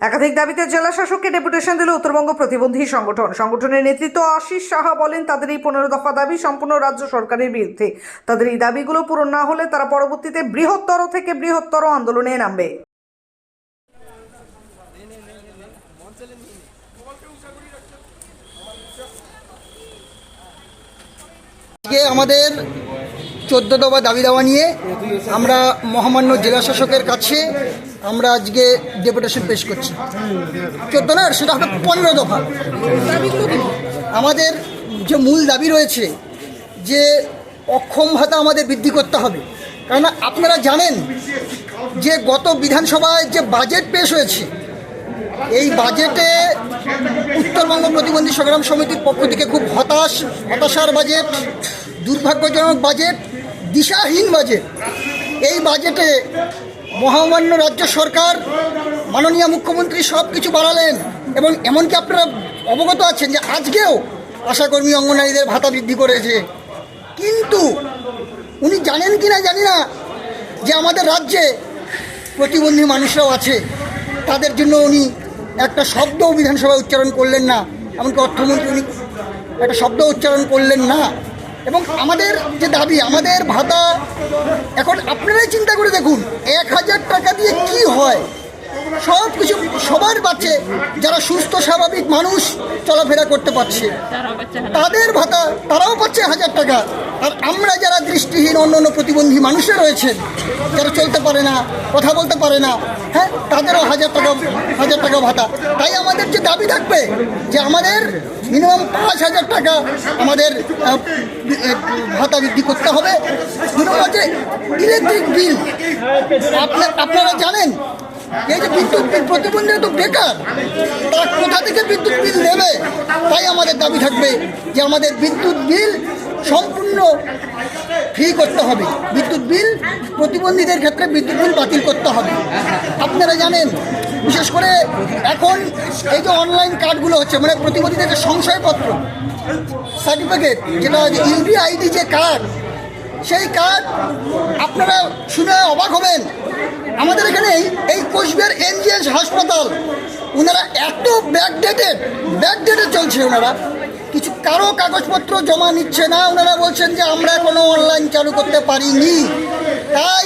একাধিক দাবিতে জেলা শাসককে ডেপুটেশন দিল উত্তরবঙ্গ প্রতিবন্ধী সংগঠন। সংগঠনের নেতৃত্ব আশিস সাহা বলেন, তাদের এই পনেরো দফা দাবি সম্পূর্ণ রাজ্য সরকারের বিরুদ্ধে। তাদের এই দাবিগুলো পূরণ না হলে তারা পরবর্তীতে বৃহত্তর থেকে বৃহত্তর আন্দোলনে নামবে। আমাদের চোদ্দ দফা দাবি দাওয়া নিয়ে আমরা মহামান্য জেলা শাসকের কাছে আমরা আজকে ডেপুটেশন পেশ করছি। চোদ্দ না সেটা হবে পনেরো দফা। আমাদের যে মূল দাবি রয়েছে যে অক্ষম ভাতা আমাদের বৃদ্ধি করতে হবে। কেননা আপনারা জানেন যে গত বিধানসভায় যে বাজেট পেশ হয়েছে, এই বাজেটে উত্তরবঙ্গ প্রতিবন্ধী সংগ্রাম সমিতির পক্ষ থেকে খুব হতাশ, হতাশার বাজেট, দুর্ভাগ্যজনক বাজেট দিশাহীন বাজেট। এই বাজেটে মহামান্য রাজ্য সরকার, মাননীয় মুখ্যমন্ত্রী সব কিছু বাড়ালেন এবং এমনকি আপনারা অবগত আছেন যে আজকেও আশাকর্মী অঙ্গনারীদের ভাতা বৃদ্ধি করেছে। কিন্তু উনি জানেন কি না জানি না যে আমাদের রাজ্যে প্রতিবন্ধী মানুষরাও আছে। তাদের জন্য উনি একটা শব্দ বিধানসভায় উচ্চারণ করলেন না। এমনকি অর্থমন্ত্রী উনি একটা শব্দ উচ্চারণ করলেন না। এবং আমাদের যে দাবি, আমাদের ভাতা, এখন আপনারাই চিন্তা করে দেখুন, এক হাজার টাকা দিয়ে কি হয়? সব কিছু সবার বাচ্চে যারা সুস্থ স্বাভাবিক মানুষ চলাফেরা করতে পারছে। তাদের ভাতা তারাও পাচ্ছে হাজার টাকা। আর আমরা যারা দৃষ্টিহীন অন্য অন্য প্রতিবন্ধী মানুষরা রয়েছেন যারা চলতে পারে না কথা বলতে পারে না হ্যাঁ তাদেরও হাজার টাকা হাজার টাকা ভাতা। তাই আমাদের যে দাবি থাকবে যে আমাদের মিনিমাম পাঁচ হাজার টাকা আমাদের ভাতা বৃদ্ধি করতে হবে। হচ্ছে ইলেকট্রিক বিল আপনা- আপনারা জানেন এই যে বিদ্যুৎ বিল, প্রতিবন্ধীরা তো বেকার। তারা কোথা থেকে বিদ্যুৎ বিল দেবে তাই আমাদের দাবি থাকবে যে আমাদের বিদ্যুৎ বিল সম্পূর্ণ ফ্রি করতে হবে। বিদ্যুৎ বিল প্রতিবন্ধীদের ক্ষেত্রে বিদ্যুৎ বিল বাতিল করতে হবে। আপনারা জানেন, বিশেষ করে এখন এই যে অনলাইন কার্ডগুলো হচ্ছে মানে প্রতিবন্ধীদের যে সংশয়পত্র সার্টিফিকেট যেটা ইউডিআইডি যে কার্ড সেই কার্ড আপনারা শুনে অবাক হবেন। আমাদের এখানে কোচবিহার এনজিএস হাসপাতাল। ওনারা এত ব্যাকডেটেড ব্যাকডেটে চলছে ওনারা কিছু কারও কাগজপত্র জমা নিচ্ছে না ওনারা বলছেন যে আমরা কোনো অনলাইন চালু করতে পারিনি। তাই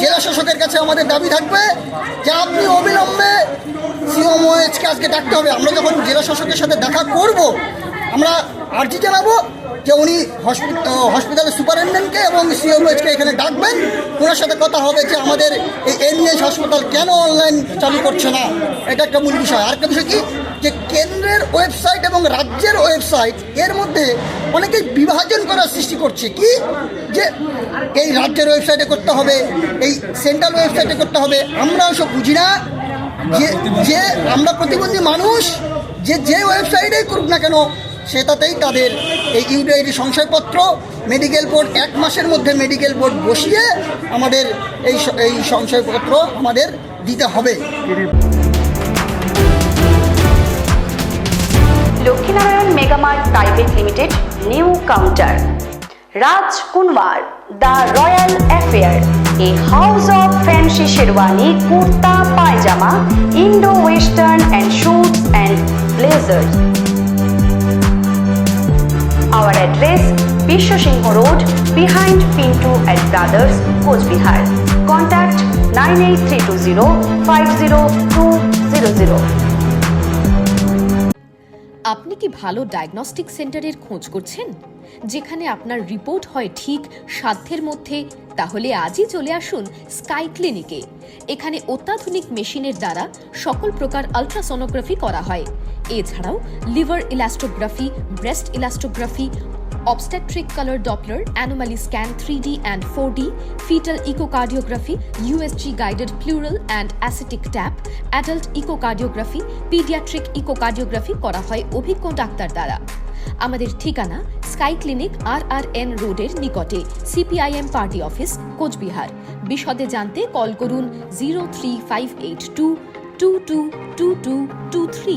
জেলা শাসকের কাছে আমাদের দাবি থাকবে যে আপনি অবিলম্বে সিওমওএইচকে আজকে ডাকতে হবে। আমরা যখন জেলা শাসকের সাথে দেখা করব, আমরা আর্জি জানাব যে উনি হসপিটাল হসপিটালের সুপারিনটেন্ডেন্টকে এবং সিওমএইচকে এখানে ডাকবেন। ওনার সাথে কথা হবে যে আমাদের এই এনএইচ হাসপাতাল কেন অনলাইন চালু করছে না? এটা একটা মূল বিষয়। আর একটা বিষয় কি? যে কেন্দ্রের ওয়েবসাইট এবং রাজ্যের ওয়েবসাইট এর মধ্যে অনেকেই বিভাজন করার সৃষ্টি করছে। কি? যে এই রাজ্যের ওয়েবসাইটে করতে হবে এই সেন্ট্রাল ওয়েবসাইটে করতে হবে। আমরা ওসব বুঝি না। যে যে আমরা প্রতিবন্ধী মানুষ যে যে ওয়েবসাইটেই করুক না কেন সেটাতেই তাদের এই ইউডিআইডি সংশয়পত্র মেডিকেল বোর্ড এক মাসের মধ্যে মেডিকেল বোর্ড বসিয়ে আমাদের এই এই সংশয়পত্র আমাদের দিতে হবে। Lakshminarayan megamart private limited, new counter. Raj Kunwar, the royal affair, a house of fancy sherwani kurta, pyjama Indo western and suits and blazers. Our address Bisho Singh Road behind Pinto and Brothers, Coachbihar. Contact 98320 50200. আপনি কি ভালো diagnostic সেন্টারের খোঁজ করছেন যেখানে আপনার report হয় ঠিক সাধ্যের মধ্যে তাহলে আজই চলে আসুন স্কাই ক্লিনিকে এখানে অত্যাধুনিক মেশিনের দ্বারা সকল প্রকার আলট্রাসোনোগ্রাফি করা হয় এছাড়াও liver elastography, breast elastography, obstetric colour doppler, anomaly scan three D and four D fetal echocardiography, USG guided pleural and ascitic tap, adult echocardiography, paediatric echocardiography করা হয় অভিজ্ঞ ডাক্তার দ্বারা। আমাদের ঠিকানা sky clinic R R N রোডের নিকটে, CPIM party office, Cooch Behar. বিশদে জানতে কল করুন zero three five eight two two two two two two three.